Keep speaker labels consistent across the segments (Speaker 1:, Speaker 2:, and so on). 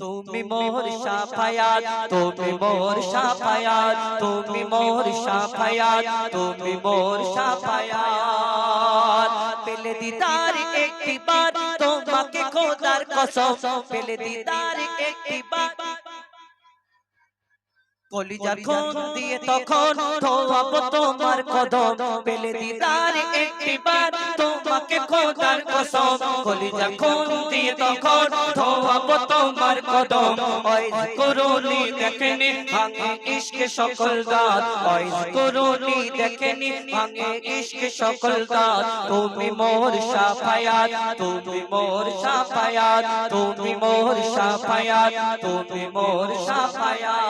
Speaker 1: তুমি মোর শাফায়াত তুমি মোর শাফায়াত তুমি মোর শাফায়াত তুমি মোর শাফায়াত পেলে দিদার একটি বার তোমাকে খোদার কসম। পেলে দিদার একটি বার কলিজা খুন দিয়ে তখন ধোয়াবো তোমার কদম। পেলে দিদার একটি বার খোদার কসম কলিজা দিয়ে তখন ধোয়াবো তোমার কদম। ওই করুনি দেখেনি ভাঙে ইশকে সকল গাত ওই করুনি দেখেনি ভাঙে ইশকে সকল গাত তুমি মোর শাফায়াত তুমি মোর শাফায়াত তুমি মোর শাফায়াত তুমি মোর শাফায়াত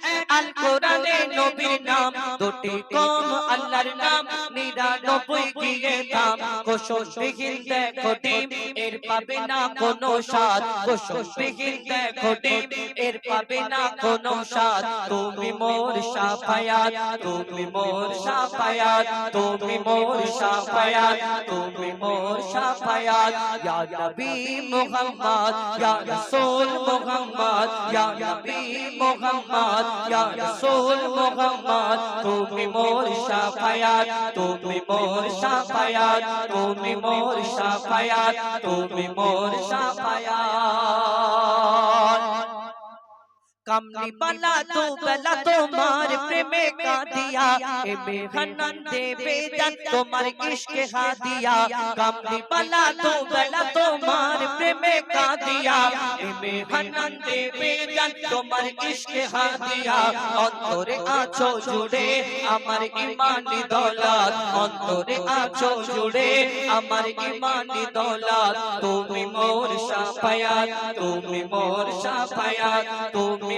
Speaker 1: আল কোরআনে নবীর নাম। দুটি কম আল্লাহর নাম, নিরানব্বই গিয়ে থাম কোশল বিহীন দেখো ডিম, এর পাবে না কোনো স্বাদ। কোশল বিহীন দেখো ডিম, এর পাবে না কোনো স্বাদ। তুমি মোর সাফায়াত, তুমি মোর সাফায়াত, তুমি মোর সাফায়াত, তুমি মোর সাফায়াত। ইয়া নবী মুহাম্মদ, ইয়া রাসূল মুহাম্মদ, ইয়া নবী মুহাম্মদ। یا رسول محمد তুমি মোর শাফায়াত তুমি মোর শাফায়াত তুমি মোর শাফায়াত তুমি মোর শাফায়াত कमली बला तो बला तो मार प्रेम का दिया। ए बेहनन दे बेदन तुम्हार इश्क हा दिया। कमली बला तो बला तो मार प्रेम का दिया। ए बेहनन दे बेदन তোমার ইশকে হাদিয়া অন্তরে আছো জুড়ে আমার ইমানি দৌলত অন্তরে আছো জুড়ে আমার ইমানি দৌলত তুমি মোর সাফায়াত তুমি মোর সাফায়াত তুমি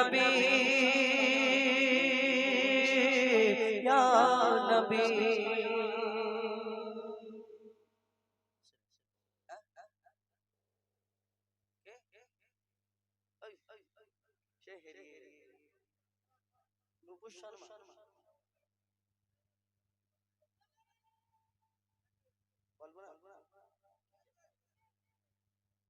Speaker 1: नबी या नबी शर्मा